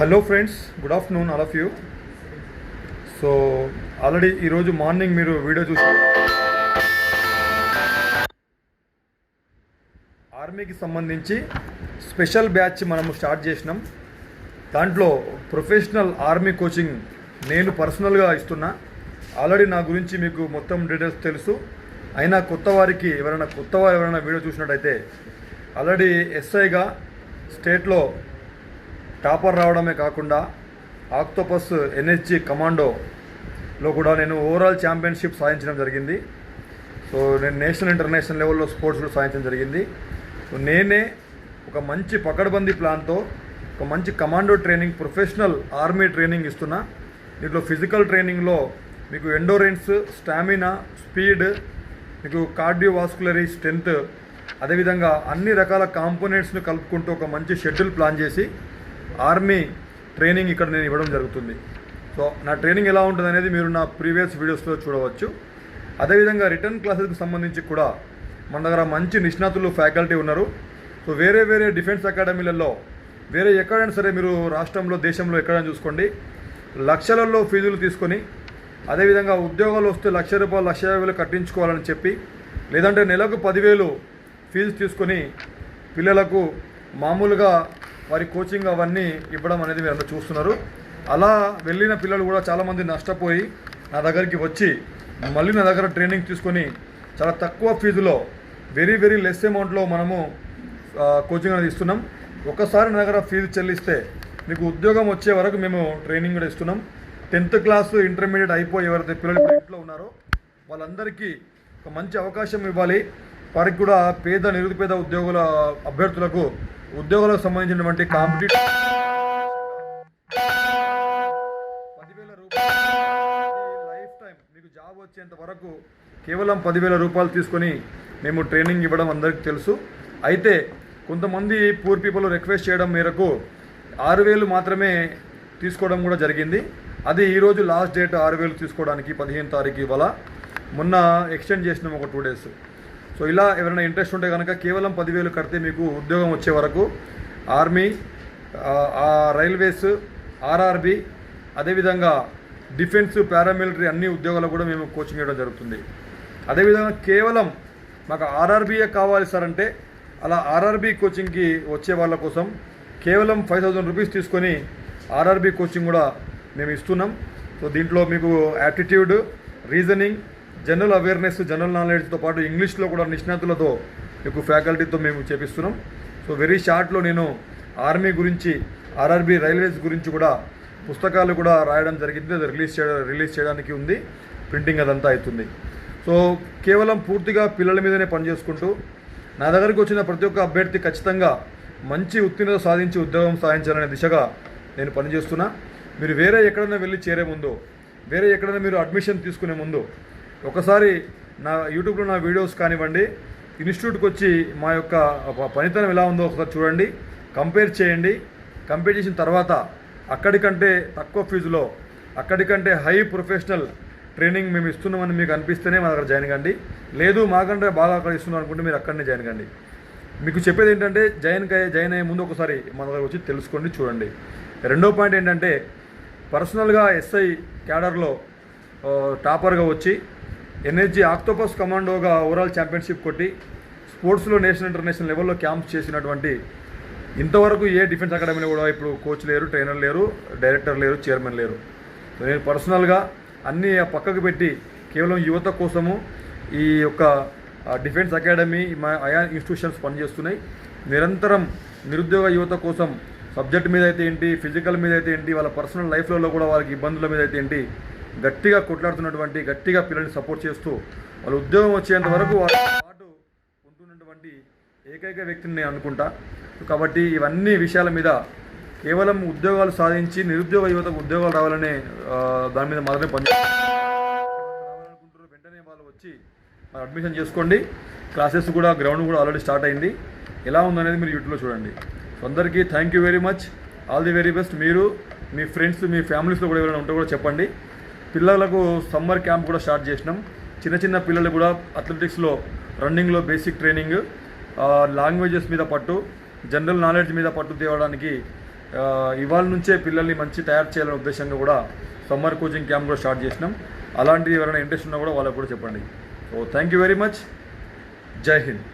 Hello friends good afternoon all of you so already ఈరోజు morning మీరు video చూసి ఆర్మీకి సంబంధించి స్పెషల్ బ్యాచ్ మనము స్టార్ట్ చేసినాం. దాంట్లో ప్రొఫెషనల్ ఆర్మీ కోచింగ్ నేను పర్సనల్గా ఇస్తున్నా. ఆల్రెడీ నా గురించి మీకు మొత్తం డీటెయిల్స్ తెలుసు. అయినా కొత్త వారికి ఎవరైనా కొత్త వారు ఎవరైనా వీడియో చూసినట్టయితే ఆల్రెడీ ఎస్ఐగా స్టేట్లో టాపర్ రావడమే కాకుండా ఆక్టోపస్ ఎన్హెచ్జి కమాండోలో కూడా నేను ఓవరాల్ ఛాంపియన్షిప్ సాధించడం జరిగింది. సో నేను నేషనల్ ఇంటర్నేషనల్ లెవెల్లో స్పోర్ట్స్ కూడా సాధించడం జరిగింది. సో నేనే ఒక మంచి పకడ్బందీ ప్లాన్తో ఒక మంచి commando training professional army training ఇస్తున్నా. దీంట్లో ఫిజికల్ ట్రైనింగ్లో మీకు ఎండోరెన్స్ స్టామినా స్పీడ్ మీకు కార్డియోవాస్కులరీ స్ట్రెంత్ అదేవిధంగా అన్ని రకాల కాంపోనెంట్స్ను కలుపుకుంటూ ఒక మంచి షెడ్యూల్ ప్లాన్ చేసి ఆర్మీ ట్రైనింగ్ ఇక్కడ నేను ఇవ్వడం జరుగుతుంది. సో నా ట్రైనింగ్ ఎలా ఉంటుంది అనేది మీరు నా ప్రీవియస్ వీడియోస్లో చూడవచ్చు. అదేవిధంగా రిటర్న్ క్లాసెస్కి సంబంధించి కూడా మన దగ్గర మంచి నిష్ణాతులు ఫ్యాకల్టీ ఉన్నారు. సో వేరే వేరే డిఫెన్స్ అకాడమీలలో వేరే ఎక్కడైనా సరే మీరు రాష్ట్రంలో దేశంలో ఎక్కడైనా చూసుకోండి. లక్షలలో ఫీజులు తీసుకొని అదేవిధంగా ఉద్యోగాలు వస్తే లక్ష రూపాయలు లక్ష యాభై వేలు కట్టించుకోవాలని చెప్పి లేదంటే నెలకు పదివేలు ఫీజు తీసుకొని పిల్లలకు మామూలుగా వారి కోచింగ్ అవన్నీ ఇవ్వడం అనేది మీరు అందరూ చూస్తున్నారు. అలా వెళ్ళిన పిల్లలు కూడా చాలామంది నష్టపోయి నా దగ్గరికి వచ్చి మళ్ళీ నా దగ్గర ట్రైనింగ్ తీసుకొని చాలా తక్కువ ఫీజులో వెరీ వెరీ లెస్ అమౌంట్లో మనము కోచింగ్ అనేది ఇస్తున్నాం. ఒకసారి నా దగ్గర ఫీజు చెల్లిస్తే మీకు ఉద్యోగం వచ్చే వరకు మేము ట్రైనింగ్ కూడా ఇస్తున్నాం. టెన్త్ క్లాస్ ఇంటర్మీడియట్ అయిపోయి ఎవరైతే పిల్లలు ఇంట్లో ఉన్నారో వాళ్ళందరికీ ఒక మంచి అవకాశం ఇవ్వాలి. వారికి కూడా పేద నిరుపేద ఉద్యోగుల అభ్యర్థులకు ఉద్యోగాలకు సంబంధించినటువంటి కాంపిటేటివ్ పదివేల రూపాయలు లైఫ్ టైం మీకు జాబ్ వచ్చేంత వరకు కేవలం పదివేల రూపాయలు తీసుకొని మేము ట్రైనింగ్ ఇవ్వడం అందరికీ తెలుసు. అయితే కొంతమంది పూర్ పీపుల్ రిక్వెస్ట్ చేయడం మేరకు ఆరు వేలు మాత్రమే తీసుకోవడం కూడా జరిగింది. అది ఈరోజు లాస్ట్ డేట్ ఆరు వేలు తీసుకోవడానికి పదిహేను తారీఖు ఇవాళ మొన్న ఎక్స్టెండ్ చేసినాం ఒక టూ డేస్ సో ఇలా ఎవరైనా ఇంట్రెస్ట్ ఉంటే కనుక కేవలం పదివేలు కడితే మీకు ఉద్యోగం వచ్చే వరకు ఆర్మీ రైల్వేస్ ఆర్ఆర్బి అదేవిధంగా డిఫెన్స్ పారామిలిటరీ అన్ని ఉద్యోగాలు కూడా మేము కోచింగ్ ఇవ్వడం జరుగుతుంది. అదేవిధంగా కేవలం మాకు ఆర్ఆర్బీఏ కావాలి సార్ అంటే అలా ఆర్ఆర్బీ కోచింగ్కి వచ్చే వాళ్ళ కోసం కేవలం ఫైవ్ థౌజండ్ రూపీస్ తీసుకొని ఆర్ఆర్బీ కోచింగ్ కూడా మేము ఇస్తున్నాం. సో దీంట్లో మీకు aptitude reasoning general awareness general నాలెడ్జ్తో పాటు ఇంగ్లీష్లో కూడా నిష్ణాతులతో మీకు ఫ్యాకల్టీతో మేము చేపిస్తున్నాం. సో వెరీ షార్ట్లో నేను ఆర్మీ గురించి ఆర్ఆర్బీ రైల్వేస్ గురించి కూడా పుస్తకాలు కూడా రాయడం జరిగింది. అది రిలీజ్ చేయడం రిలీజ్ చేయడానికి ఉంది. ప్రింటింగ్ అదంతా అవుతుంది. సో కేవలం పూర్తిగా పిల్లల మీదనే పనిచేసుకుంటూ నా దగ్గరికి వచ్చిన ప్రతి ఒక్క అభ్యర్థి ఖచ్చితంగా మంచి ఉత్తీర్ణత సాధించి ఉద్యోగం సాధించాలనే దిశగా నేను పనిచేస్తున్నా. మీరు వేరే ఎక్కడైనా వెళ్ళి చేరే ముందు వేరే ఎక్కడైనా మీరు అడ్మిషన్ తీసుకునే ముందు ఒకసారి నా యూట్యూబ్లో నా వీడియోస్ కానివ్వండి ఇన్స్టిట్యూట్కి వచ్చి మా యొక్క పనితనం ఎలా ఉందో ఒకసారి చూడండి కంపేర్ చేయండి. కంపేర్ చేసిన తర్వాత అక్కడికంటే తక్కువ ఫీజులో అక్కడికంటే హై ప్రొఫెషనల్ ట్రైనింగ్ మేము ఇస్తున్నామని మీకు అనిపిస్తేనే మా దగ్గర జాయిన్ కండి. లేదు మాకంటే బాగా అక్కడ ఇస్తున్నాం అనుకుంటే మీరు అక్కడనే జాయిన్ కండి. మీకు చెప్పేది ఏంటంటే జాయిన్ అయ్యే జాయిన్ అయ్యే ముందు ఒకసారి మన దగ్గర వచ్చి తెలుసుకోండి చూడండి. రెండో పాయింట్ ఏంటంటే పర్సనల్గా ఎస్ఐ క్యాడర్లో టాపర్గా వచ్చి ఎన్హెచ్జి ఆక్టోపస్ కమాండోగా ఓవరాల్ ఛాంపియన్షిప్ కొట్టి స్పోర్ట్స్లో నేషనల్ ఇంటర్నేషనల్ లెవెల్లో క్యాంప్స్ చేసినటువంటి ఇంతవరకు ఏ డిఫెన్స్ అకాడమీలో కూడా ఇప్పుడు కోచ్ లేరు ట్రైనర్ లేరు డైరెక్టర్ లేరు చైర్మన్ లేరు. నేను పర్సనల్గా అన్నీ ఆ పక్కకు పెట్టి కేవలం యువత కోసము ఈ యొక్క డిఫెన్స్ అకాడమీ మా అయా ఇన్స్టిట్యూషన్స్ పనిచేస్తున్నాయి. నిరంతరం నిరుద్యోగ యువత కోసం సబ్జెక్ట్ మీద అయితే ఏంటి ఫిజికల్ మీద అయితే ఏంటి వాళ్ళ పర్సనల్ లైఫ్లలో కూడా వాళ్ళకి ఇబ్బందుల మీద అయితే ఏంటి గట్టిగా కొట్లాడుతున్నటువంటి గట్టిగా పిల్లల్ని సపోర్ట్ చేస్తూ వాళ్ళు ఉద్యోగం వచ్చేంత వరకు వాళ్ళ పాటు ఉంటున్నటువంటి ఏకైక వ్యక్తిని నేను అనుకుంటా. కాబట్టి ఇవన్నీ విషయాల మీద కేవలం ఉద్యోగాలు సాధించి నిరుద్యోగ యువతకు ఉద్యోగాలు రావాలనే దాని మీద మాత్రమే పని రావాలనుకుంటారు వెంటనే వాళ్ళు వచ్చి మరి అడ్మిషన్ చేసుకోండి. క్లాసెస్ కూడా గ్రౌండ్ కూడా ఆల్రెడీ స్టార్ట్ అయింది. ఎలా ఉందనేది మీరు యూట్యూబ్లో చూడండి. సో అందరికీ thank you very much all the very best మీరు మీ ఫ్రెండ్స్ మీ ఫ్యామిలీస్లో కూడా ఎవరైనా ఉంటే కూడా చెప్పండి. పిల్లలకు సమ్మర్ క్యాంప్ కూడా స్టార్ట్ చేసినాం. చిన్న చిన్న పిల్లలు కూడా అథ్లెటిక్స్లో రన్నింగ్లో బేసిక్ ట్రైనింగ్ లాంగ్వేజెస్ మీద పట్టు జనరల్ నాలెడ్జ్ మీద పట్టు తేవడానికి ఇవాళ నుంచే పిల్లల్ని మంచి తయారు చేయాలనే ఉద్దేశంగా కూడా సమ్మర్ కోచింగ్ క్యాంప్ కూడా స్టార్ట్ చేసినాం. అలాంటివి ఎవరైనా ఇంట్రెస్ట్ ఉన్నా కూడా వాళ్ళకు కూడా చెప్పండి. So thank you very much జై హింద్